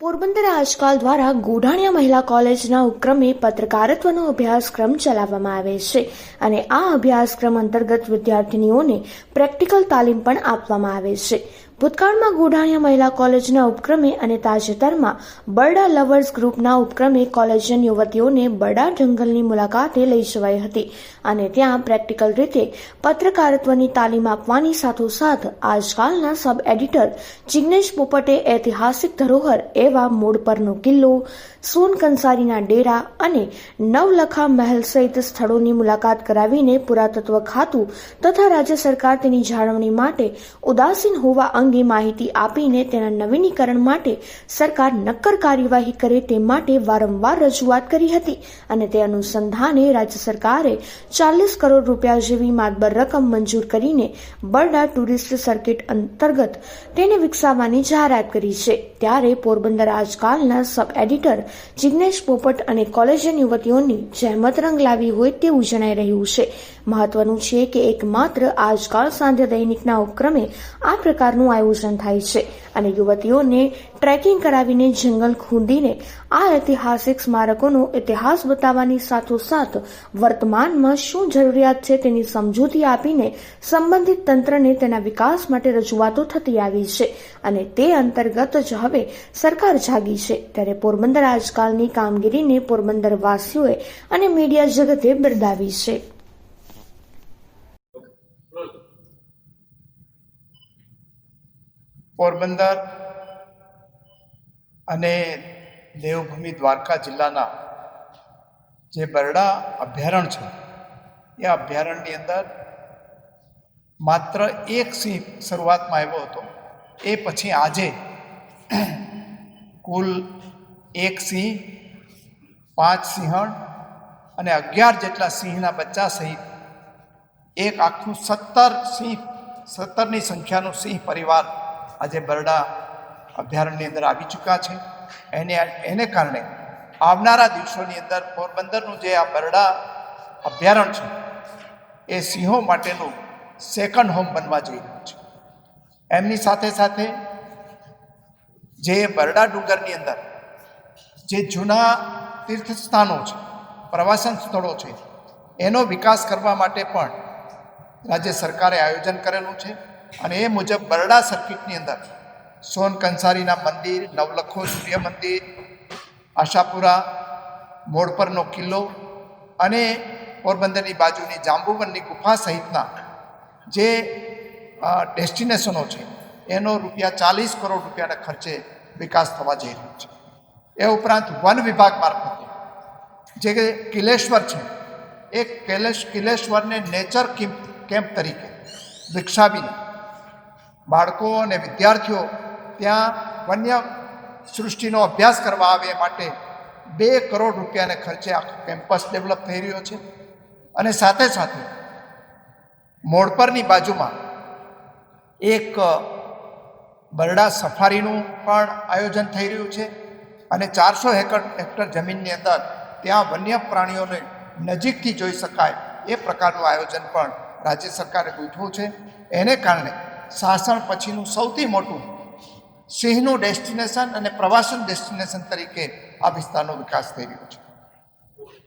પોરબંદર આજકાલ દ્વારા ગોઢાણિયા મહિલા કોલેજના ઉપક્રમે પત્રકારત્વનો અભ્યાસક્રમ ચલાવવામાં આવે છે અને આ અભ્યાસક્રમ અંતર્ગત વિદ્યાર્થીનીઓને પ્રેક્ટિકલ તાલીમ પણ આપવામાં આવે છે. ભૂતકાળમાં ગોઢાણીયા મહિલા કોલેજના ઉપક્રમે અને તાજેતરમાં બરડા લવર્સ ગ્રુપના ઉપક્રમે કોલેજન યુવતીઓને બરડા જંગલની મુલાકાતે લઈ જવાઈ હતી અને ત્યાં પ્રેક્ટિકલ રીતે પત્રકારત્વની તાલીમ આપવાની સાથોસાથ આજકાલના સબ એડિટર જિગ્નેશ પોપટે ઐતિહાસિક ધરોહર એવા મોડ પરનો કિલ્લો, સોન કંસારીના ડેરા અને નવલખા મહેલ સહિત સ્થળોની મુલાકાત કરાવીને પુરાતત્વ ખાતું તથા રાજ્ય સરકાર તેની જાળવણી માટે ઉદાસીન હોવા અંગે માહિતી આપીને તેના નવીનીકરણ માટે સરકાર નક્કર કાર્યવાહી કરે તે માટે વારંવાર રજૂઆત કરી હતી અને તે અનુસંધાને રાજ્ય સરકારે ચાલીસ કરોડ રૂપિયા જેવી માતબર રકમ મંજૂર કરીને બરડા ટુરિસ્ટ સર્કિટ અંતર્ગત તેને વિકસાવવાની જાહેરાત કરી છે. ત્યારે પોરબંદર આજકાલના સબ એડિટર જિગ્નેશ પોપટ અને કોલેજિયન યુવતીઓની જહેમત રંગ લાવી હોય તેવું જણાઈ રહ્યું છે. મહત્વનું છે કે એકમાત્ર આજકાલ સાંધ્ય દૈનિકના ઉપક્રમે આ પ્રકારનું આયોજન થાય છે અને યુવતીઓને ટ્રેકિંગ કરાવીને જંગલ ખૂંદીને આ ઐતિહાસિક સ્મારકોનો ઇતિહાસ બતાવવાની સાથોસાથ વર્તમાનમાં શું જરૂરિયાત છે તેની સમજૂતી આપીને સંબંધિત તંત્રને તેના વિકાસ માટે રજૂઆતો થતી આવી છે અને તે અંતર્ગત જ હવે સરકાર જાગી છે. ત્યારે પોરબંદર આજકાલની કામગીરીને પોરબંદર વાસીઓએ અને મીડિયા જગતે બિરદાવી છે. પોરબંદર અને દેવભૂમિ દ્વારકા જિલ્લાના જે બરડા અભયારણ્ય છે, એ અભયારણ્યની અંદર માત્ર એક સિંહ શરૂઆતમાં આવ્યો હતો. એ પછી આજે કુલ એક સિંહ, પાંચ સિંહણ અને અગિયાર જેટલા સિંહના બચ્ચા સહિત એક આખું સત્તર સિંહ, સત્તરની સંખ્યાનું સિંહ પરિવાર આજે બરડા અભયારણ્યની અંદર આવી ચૂક્યા છે. એને એને કારણે આવનારા દિવસોની અંદર પોરબંદરનું જે આ બરડા અભયારણ્ય છે, એ સિંહો માટેનું સેકન્ડ હોમ બનવા જઈ રહ્યું છે. એમની સાથે સાથે જે બરડા ડુંગરની અંદર જે જૂના તીર્થસ્થાનો છે, પ્રવાસન સ્થળો છે, એનો વિકાસ કરવા માટે પણ રાજ્ય સરકારે આયોજન કરેલું છે. અને એ મુજબ બરડા સર્કિટની અંદર સોન કંસારીના મંદિર, નવલખો, સૂર્ય મંદિર, આશાપુરા, મોડ પરનો કિલ્લો અને પોરબંદરની બાજુની જાંબુવનની ગુફા સહિતના જે ડેસ્ટિનેશનો છે, એનો રૂપિયા ચાલીસ કરોડ રૂપિયાના ખર્ચે વિકાસ થવા જઈ રહ્યો છે. એ ઉપરાંત વન વિભાગ મારફતે જે કિલેશ્વર છે, એ કિલેશ, કિલેશ્વરને નેચર કેમ્પ તરીકે વિકસાવીને બાળકો અને વિદ્યાર્થીઓ ત્યાં વન્ય સૃષ્ટિનો અભ્યાસ કરવા આવે માટે બે કરોડ રૂપિયાને ખર્ચે આખો કેમ્પસ ડેવલપ થઈ રહ્યો છે. અને સાથે સાથે મોડપરની બાજુમાં એક બરડા સફારીનું પણ આયોજન થઈ રહ્યું છે અને ચારસો હેક્ટર હેક્ટર જમીનની અંદર ત્યાં વન્ય પ્રાણીઓને નજીકથી જોઈ શકાય એ પ્રકારનું આયોજન પણ રાજ્ય સરકારે ગોઠવું છે. એને કારણે શાસન પછીનું સૌથી મોટું સિંહનું ડેસ્ટિનેશન અને પ્રવાસન ડેસ્ટિનેશન તરીકે આ વિસ્તારનો વિકાસ થઈ રહ્યો છે.